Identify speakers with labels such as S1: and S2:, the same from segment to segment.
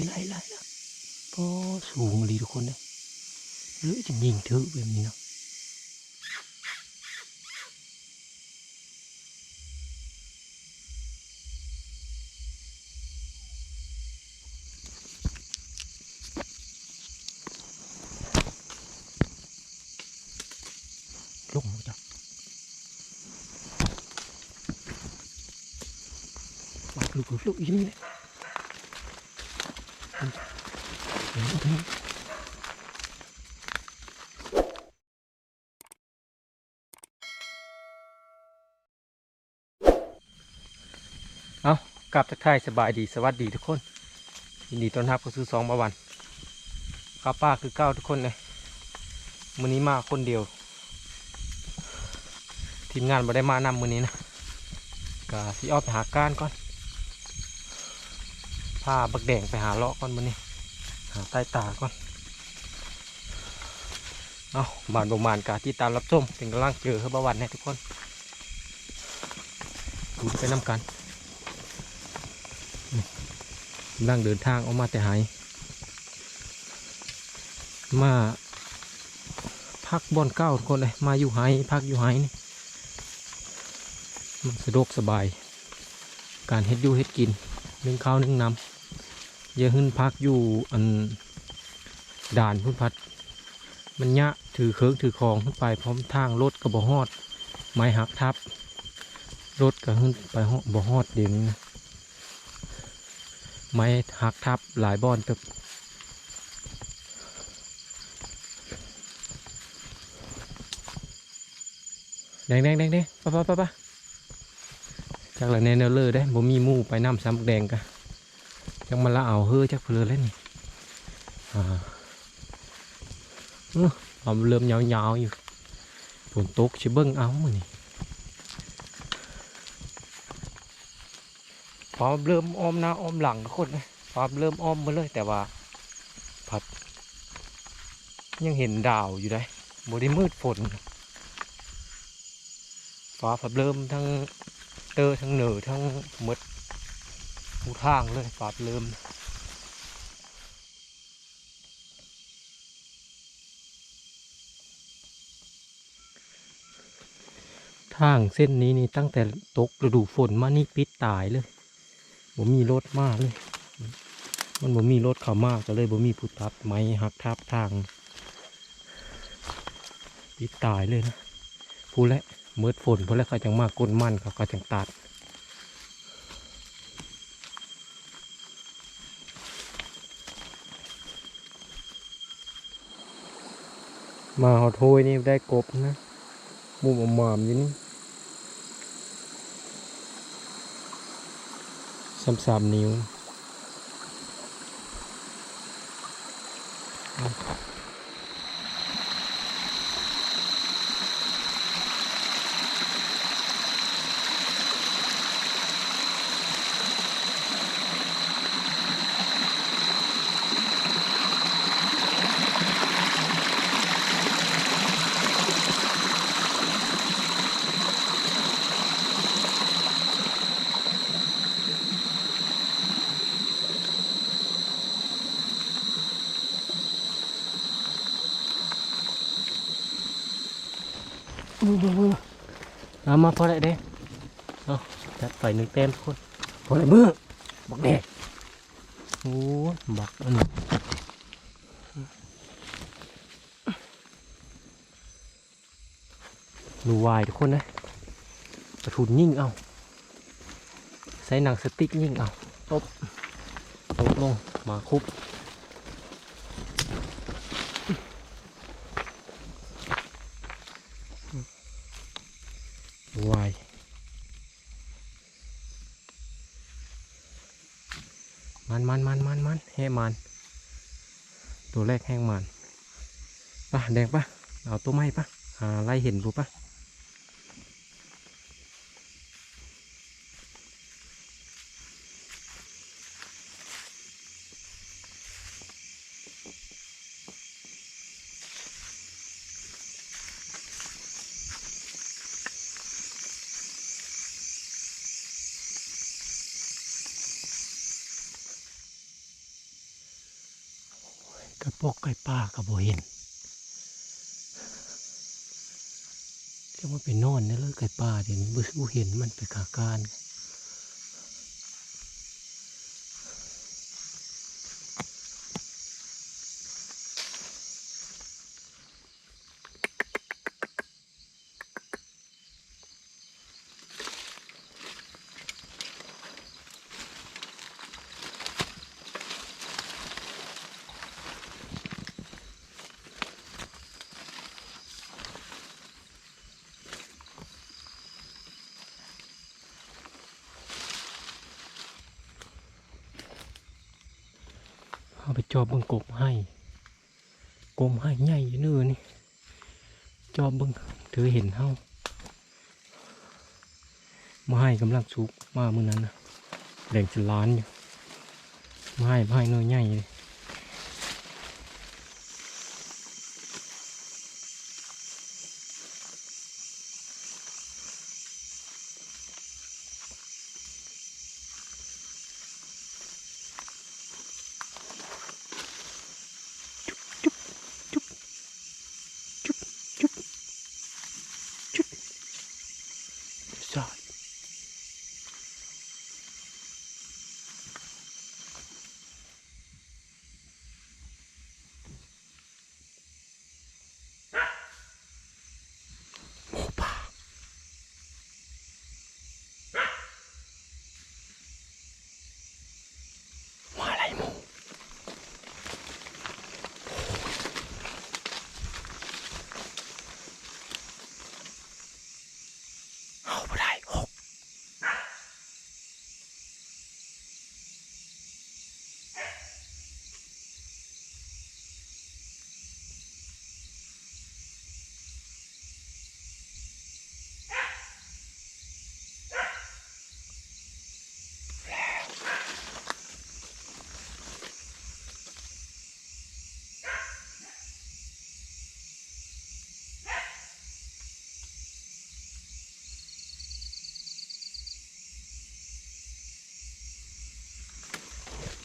S1: ห็นไรไรแล้วพอสูงเลยทุกคนเลยหรือจะยิงถือแบบนี้เนาะลงมาจ้ะมาลุกลุกลุกอีนี่เลยเดี๋ยวเอาไปนี่เอา กลับทักทายสบายดีสวัสดีทุกคนยินดีต้อนรับเข้าสู่สองบาวันข้าวป้าคือเก้าทุกคนเลยมือนี้มาคนเดียว ทีมงานมาได้มานำมือนี้นะก็สิออกไปหาก้านก่อนพาบักแดงไปหาเลาะก่อนมือนี้ หาใต้ตาก่อนเอาบานประมาณกาที่ตามรับชมเป็นกำลังเจอเขาบาวันแน่ทุกคนดูไปน้ำกัน กำลังเดินทางออกมาแต่หายมาพักบอนเก้าคนเลยมาอยู่ไฮพักอยู่ไฮนี่มันสะดวกสบาย การเฮ็ดอยู่เฮ็ดกินนึ่งข้าวนึ่งน้ำอย่าหึ้นพักอยู่อันด่านพุ่นพัด มันยะถือเคิงถือของขึ้นไปพร้อมทางรถกระบอฮอด ไม้หักทับรถก็ขึ้นไปฮอดบ่ฮอดเดี๋ยวนี้นะ ไม้หักทับหลายบอนตึบแดงแดงแดงแดงปะปะปะปะจากหละแนนเลอร์ได้บ่มีมู่ไปน้ำซ้ำแดงกะจังมาละเอาเฮ้อจักเพลือแล้วนี่อ่าอื้อมเริ่มยาวๆอยู่ฝนตกชิเบิ้งเอามือนี่ ความเริ่มอ้อมหน้าอ้อมหลังทุกคนเลยความเริ่มอ้อมมาเลยแต่ว่าผัด ยังเห็นดาวอยู่ได้บ่ได้มืดฝนฟ้าผัดเริ่มทั้งเตอทั้งเหนือทั้งหมดหูทางเลยปราเริ่มทางเส้นนี้นี่ตั้งแต่ตกฤดูฝนมานี่ปิดตายเลย บ่มีรถมากเลย มันบ่มีรถเข้ามากก็เลยบ่มีผู้ทับไม้หักทับทางปิดตายเลยนะพูดแล้วเมื่อฝนพอแล้วเขาจังมากก้นมันเขาก็จังตัดมาหอโทยนี่ได้กบนะมุมอมามอยู่นี่ สามสามนิ้ว เอามาพอได้เด้เอาจัดไปหนึ่งเต็มทุกคนพอได้มือบักแดกโอ้ยบักอันนี้ดูวายทุกคนนะกระทุนยิ่งเอาใส่หนังสติ๊กยิ่งเอาตบตบลงมาคุบ วายมันมันมันมันมัน แห้มัน ตัวแรกแห้งมันปะแดงปะเอาตัวไม้ปะหาไล่เห็นบูปะ ปอกไก่ป่ากับโบเห็นเรียกว่าไปนอนเนี่ยเลยไก่ป่าเดี๋ยวนี้บุเห็นมันไปขาการ จอบเบิ่งกบให้กบให้ใหญ่อยู่เนื้อนี่จอบเบิ่งถือเห็นเฮามาให้กำลังสุกมาเมื่อนั้นนะแดงจะล้านอยู่มาให้มาให้เนื้อใหญ่เลย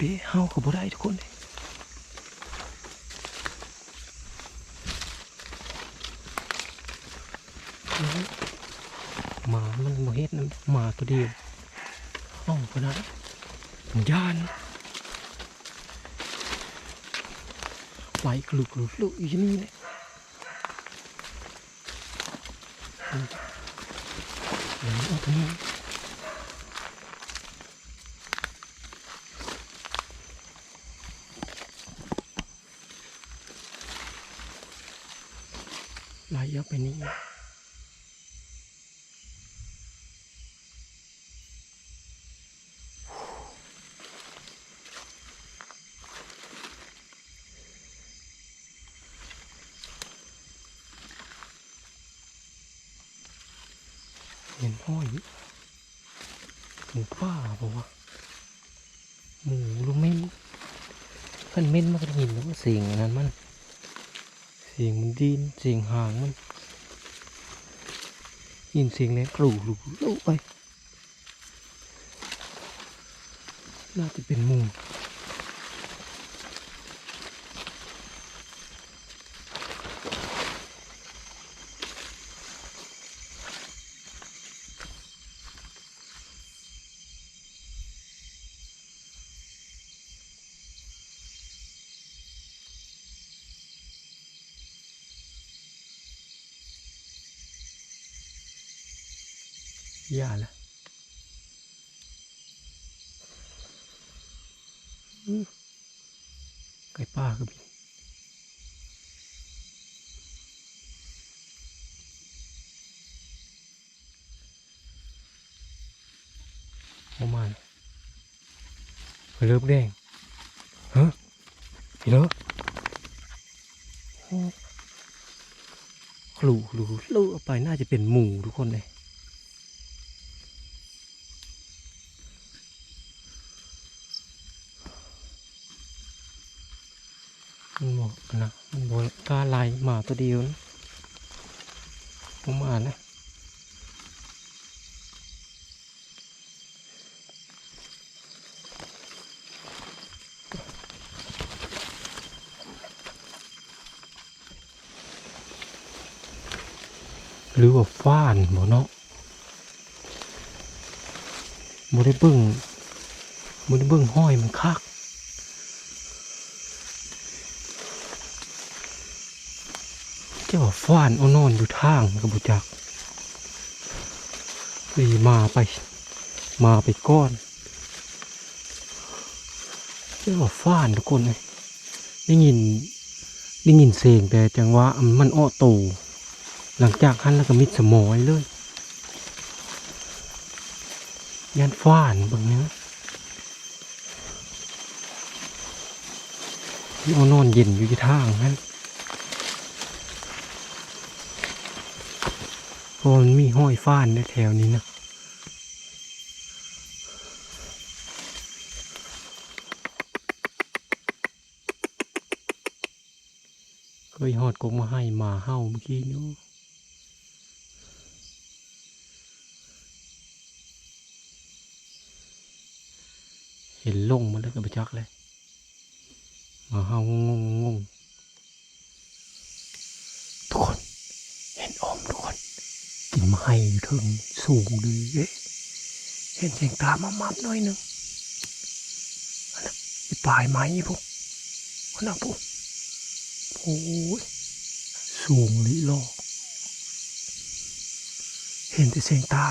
S1: เป๊ะเฮาก็บ่ได้ทุกคนเลยหมามันบ่เฮ็ดนะหมาตัวเดียวเอ้าก็ได้มันย่านไหลกลุกลุกลุกอีนี่เนี่ยอืมเดี๋ยวเอาตรงนี้ ไหลออกไปนี่เห็นห้อยหมูป่าบอกว่าหมูลูกเม่นขันเม่นมันก็ได้ยินแล้วว่าเสียงนั้นมัน สียงมันดินเสียงหางมันยินเสียงแล้วกรูกรูลูไปน่าจะเป็นมูอย่าละอื้อไก่ป่าก็มีประมาณไป เริ่มแดงฮะพี่เลิกคลูคลูหลูเอาไปน่าจะเป็นหมูทุกคนเลยมันบอกนะมันบอกกล้าลายหมาตัวเดียวนะผมอ่านนะ รือว่าฟ้านบ่เนาะบ่ได้เบิ่งบ่ได้เบิ่งห้อยมันคักเจ้าฟ้านเอานอนอยู่ทางกับบุจักเลยมาไป มาไปก้อนเจ้าฟ้านทุกคนเลยได้ยินได้ยินเสียงแต่จังว่ามันอ้อโต หลังจากหันแล้วก็มิดสมอยเลยยันฟ้านบางเนี้ยที่เอานอนเย็นอยู่ที่ทางนั้นเพราะมันมีห้อยฟ้านในแถวนี้นะเคยหอดกงมาให้หมาเห่าเมื่อกี้เนู้ เห็นลงมาแล้วก็ไปจักเลยมาเห่างงงงงทุกคน เห็นอมทุกคนกินมาให้ถึงสูงเลยเอ๊ะเห็นเสียงตามามับหน่อยหนึ่งอันนั้นไอ้ปลายไม้พวกอันนั้นพวกโอ้ยสูงลิลอกเห็นแต่เสียงตา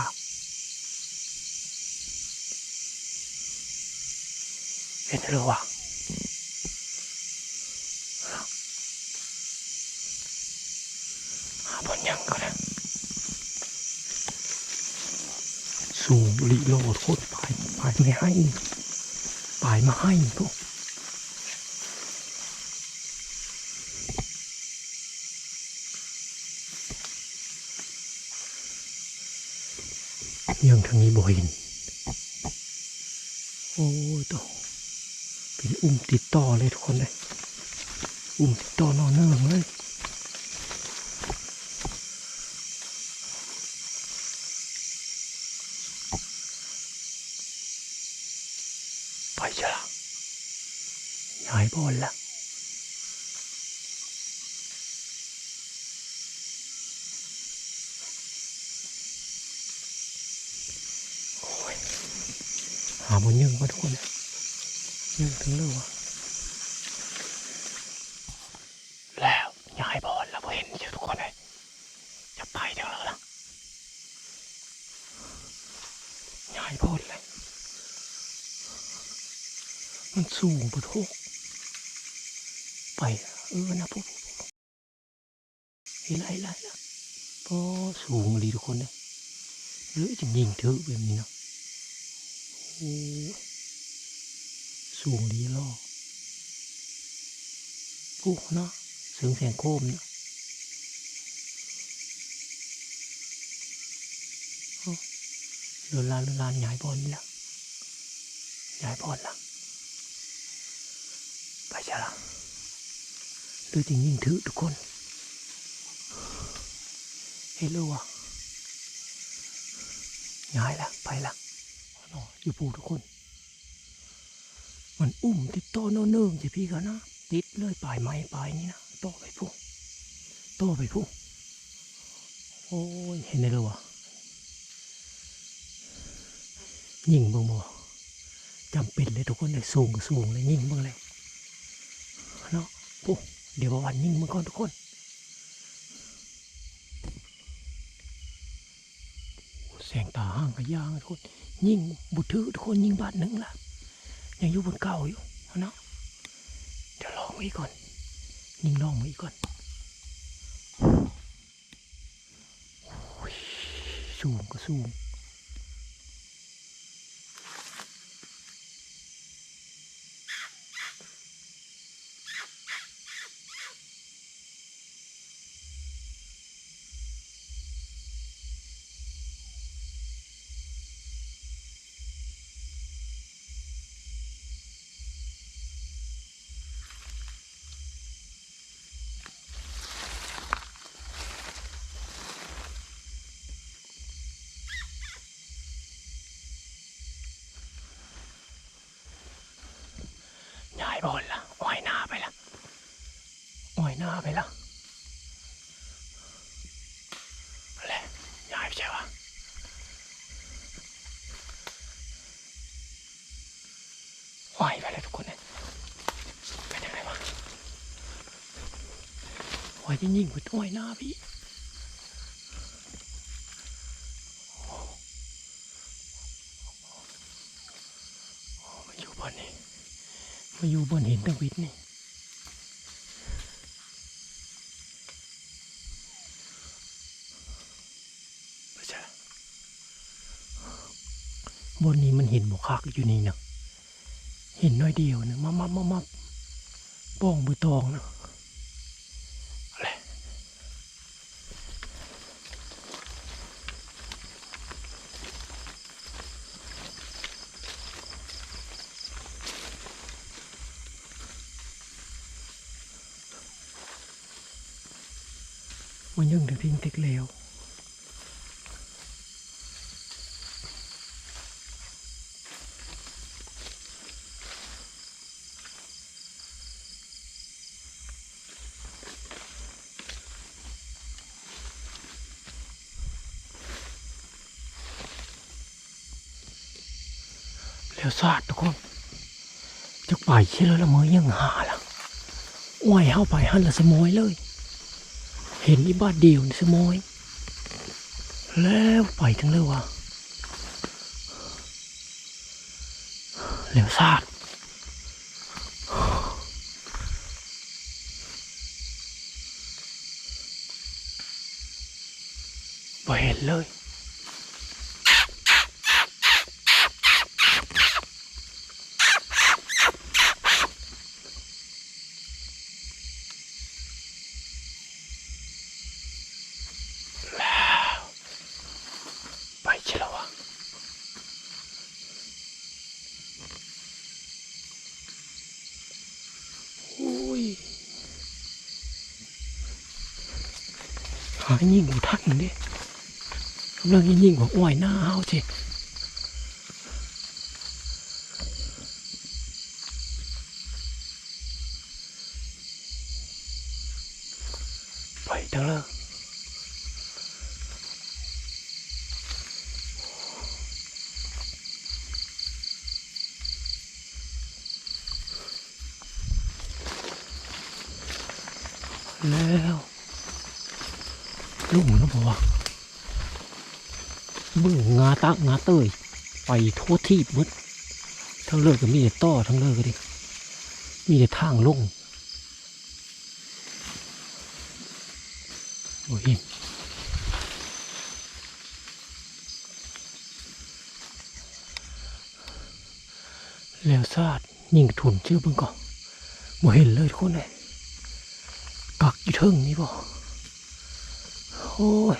S1: ห็นหรือวะหาบนยังก็ได้สูงลิโลดโคตรปลายปลายไม่ให้ปลายมาให้พวกยังทางนี้บ่เห็นโอ้ยต่อ เป็นอุ้มติดต่อเลยทุกคนเลยอุ้มติดต่อนอนเนื่งเลยไปจะละย้ายบอลละหาบนยังก็ทุกคนยั งถึงเลยวะแล้วย้ายบอลแล้วพอเห็นเชียวทุกคนเลยจะไปเดี๋ยวแล้วล่ะย้ายบอลเลยมันสูงปะทุกไปเออนะพวกเห็นไรไรนะพอสูงดีทุกคนเลยหรือจะยิงเถอะแบบนี้เนาะโอ้ สูงดีล่อกูเนาะเสียงแสงโคมเนาะเรือลานเรือลานย้ายบอลนี่ละย้ายบอลละไปจะละหรือจริงยิ่งถือทุกคนเห็นรู้วะย้ายละไปละอยู่ปูทุกคน มันอุ้มติดโตโน่นเนื่งจะพี่กันนะติดเลยปลายไม้ปลายนี้นะโตไปผู้โตไปผู้โอ้ยเห็นได้เลยวะยิงบิ่งบ่จำเป็นเลยทุกคนเลยสูงสูงเลยยิงบิ่งเลยเนาะปุ๊เดี๋ยววันยิงมันก่อนทุกคนแสงตาห่างกับยางทุกคนยิงบุถือทุกคนยิงบาทหนึ่งละ ยังอยู่บนเก่าอยู่เนาะเดี๋ยวลองมืออีก่อน ยิงลองมาอีก่อนสูงก็สูงายบอลนละอ้อยหน้าไปละอ้อยหน้าไปละอะไรยายไปใช่ปะอ้ยไปเลยทุกคนเนี่ยเป็นยังไงวะอ้อยยิ่งกว่าอ้อยหน้าพี่ มาอยู่บนหินตะวิดนี่ใช่บนนี้มันเห็นบกคักอยู่นี่เนาะเห็นน้อยเดียวเนาะมามามามาป้องมือตองเนาะ มันยังถึงทิ้งเทกเลวเลวซาดทุกคนจะไปเชื่อและเมอยังหาละอ้วยเข้าไปหันละสมอยเลย เห็นอีบ้านเดียวนี่สมอยแล้วไปทั้งเลยว่ะแล้วซาดบ่เห็นเลย แล้วไปเชียววะอุ้ย หายิ่งกูทักหนึ่งดิกำลังยิ่งบอกอ้อยหน้าเฮาสิไปทั้งเลย แล้วลุงนะบอกว่าเบิ่งงาตักงา เตยไปทั่วที่หมดทั้งเลิกก็มีแต่ต้อทั้งเลิกก็ดิมีแต่ทางลงโอ้ยแล้วซาดยิงถุนชื่อเบิ่งก่อนบ่เห็นเลยทุกคนเลยกักอยู่เทึงนี่บ่โอ้ย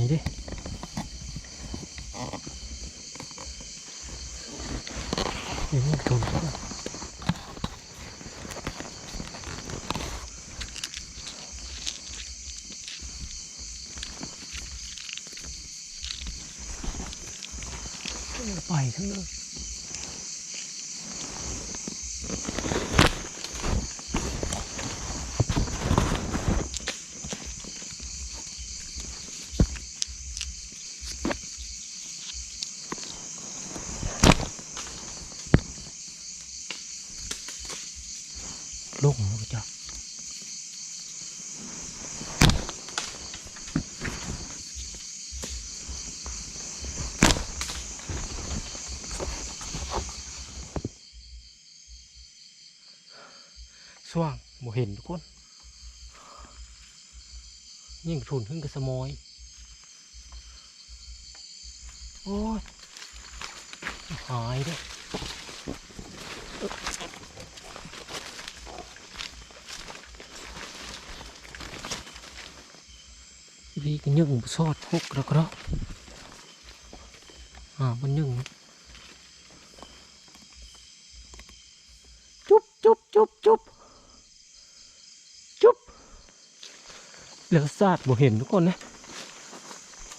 S1: หายดิเดี๋ยวนี่ถูกแล้วไปทั้งเลย ลงแล้วจ้ะ สว่างบ่เห็นทุกคนยิ่งทุนขึ้นกับสมอย โอ้ย หายด้วยดีก็ยังสอดพกแล้วก็อ่ามันยังจุ๊บจุ๊บจุ๊บจุ๊บ lỡ sát bộ hiền ทุกคนนะ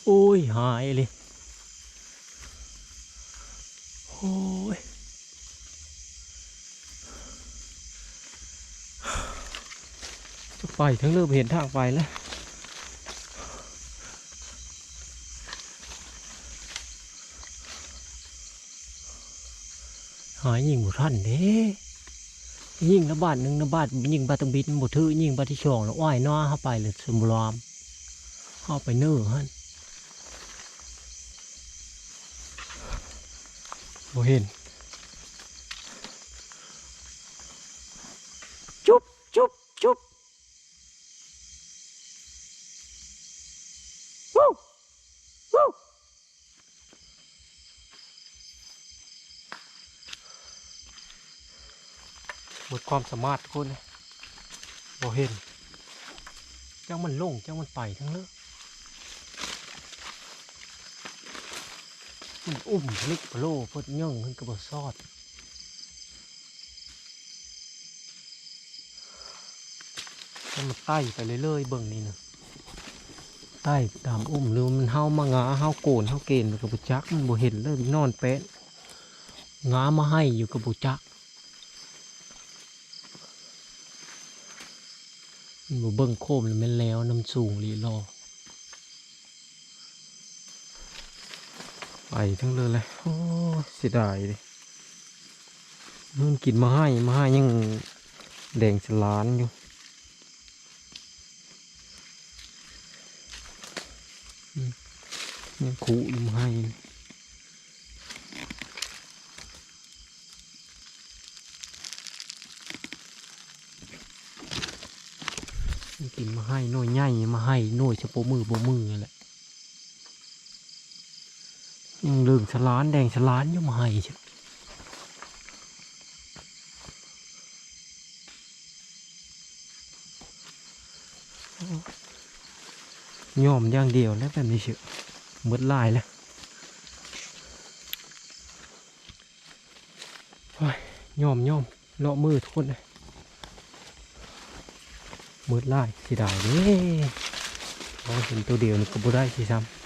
S1: โอ้ย หายเลย โอ้ยจะไปทั้งเริ่มเห็นทางไปแล้วหายยิงบุทันเด้ ยิงระบาดหนึ่งระบาดยิงบาตงบิดบุทือยิงบาที่ช่องแล้วอ้อยน้อเข้าไปเลยสมรอมเข้าไปเนื้อฮันบ่เห็น จุ๊บจุ๊บจุ๊บวู้วู้หมด ความสามารถทุกคนเลยบ่เห็นจังมันลงจังมันไปทั้งเลิกมันอุ้มพลิกโลเพิ่นย่องขึ้นกระบซอดมันไต่ไปเรื่อยๆเบิ่งนี่นะไต่ตามอุ้มหรือมันเฮามางาเฮาโกนเฮาเกณฑ์มันกับบุจักมันบ่เห็นเลยนอนแปะงามาให้อยู่กับบุจักมัน บ่เบิ่งโคมแล้วแม่นแล้วน้ำสูงลีรอไปทั้งเลยเลยโอ้เสียดายเลยมันกินมาให้มาให้ยังแดงสลานอยู่ยังขู่อยู่ให้ มันกินมาให้หน่วยใหญ่มาให้หน่วยเฉพาะมือบ่มือนั่แหละยังเหลืองฉลานแดงฉลานยู่มาให้เชยวยอมอย่างเดียวแล้วแบบนี้เชียวหมดลายแล้วยยอมยอมเลาะมือทุกคนเลย มืดไลายสิได้เด้พอเห็นตัวเดียวนี่ก็บ่ได้สิซ้ำ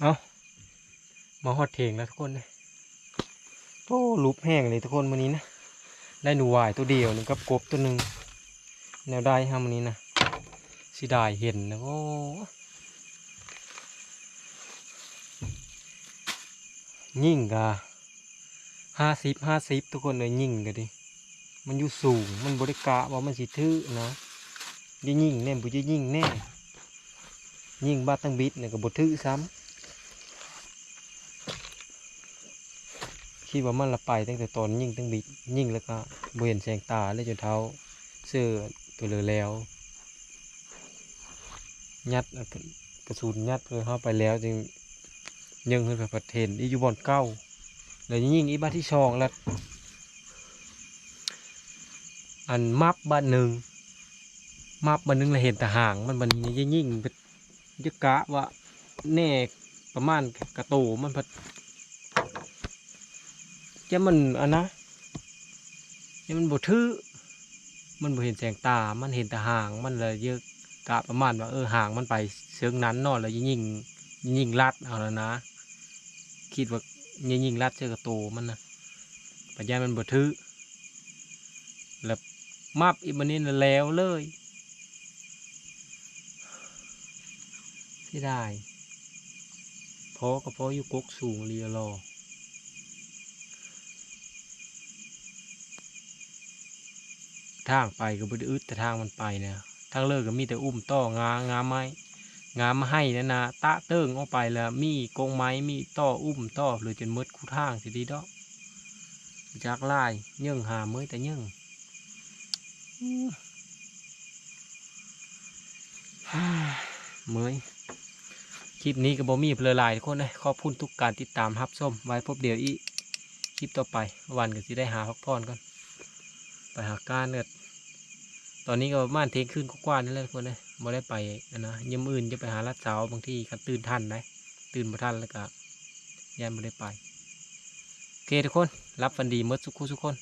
S1: เอามาฮอดเถงแล้วทุกคนเลย โอ้ลูบแห้งเลยทุกคนวันนี้นะ ได้หนูวายตัวเดียวหนึงกับกบตัวหนึ่งแนวได้ฮะวันนี้นะสิได้เห็นนะโอ้ยิ่งกะห้าสิบห้าสิบทุกคนเลยยิ่งกะดิมันอยู่สูงมันบริกะว่ามันสิทื่อนะยิ่งแน่บุจะยิ่งแน่ยิ่งบ้าตั้งบิดเนี่ยก็บทื่อซ้ำ คิดว่ามันละไปตั้งแต่ตอนยิ่งตั้งบิดยิ่งแล้วก็บเห็นแสงตาเลยจนเท้าเสื้อตัวเลือแล้ว ยัดกระสุนยัดเพื่อเข้าไปแล้วจึงยังขึ้นไปประเทศอียูบอนเก้าแล้วยิ่งอีบ้านที่ชองแล้วอันมับบ้านหนึ่งมับบ้านหนึ่งเราเห็นแต่ห่างมันบันนี้ยิ่งยิ่งเป็นยึกกะว่าแน่ประมาณกระโตมันพัด จะมันอันนะจะมันบดทื่อมันบเห็นแสงตา มันเห็นแต่ห่าง มันเลยเยอะกะประมาณว่าเออห่างมันไปเชิงนั้นนอนแล้วยิ่งยิ่งยิ่งลัดเอาแล้วนะ คิดว่ายิ่งยิ่งลัดเชือกระโตมันนะปัญญามันบดทื่อแล้วมับอีบันนี้น่แล้วเลยที่ได้เพราะก็เพราะอยู่กกสูงเรียรอ ทางไปก็บ่ได้อึดแต่ทางมันไปนะทางเลิกก็มีแต่อุ้มต่องางาไม้งามาให้นะนะตะเติ้งออกไปแล้วมีกงไม้มีต่ออุ้มต่อหรือจนหมดคู่ทางสิดีดอกจากไล่เยิ่งหาเมื่อยแต่เยิ่งเมื่อยคลิปนี้ก็บ่มีเพลลายทุกคนเลยขอบคุณทุกการติดตามรับชมไว้พบเดี๋ยวอีคลิปต่อไปวันก็สิได้หาพักผ่อนก่อน ไปหาการเนิดตอนนี้ก็ม่านเทงขึ้นกว้างนี่แหละทุกคนเลยมาได้ไปอันนะยมอื่นจะไปหาลัดเสาบางที่กันตื่นทันได้ตื่นมาทันแล้วก็ยันบ่ได้ไปโอเคทุกคน รับฟันดีเมดสุขทุกคน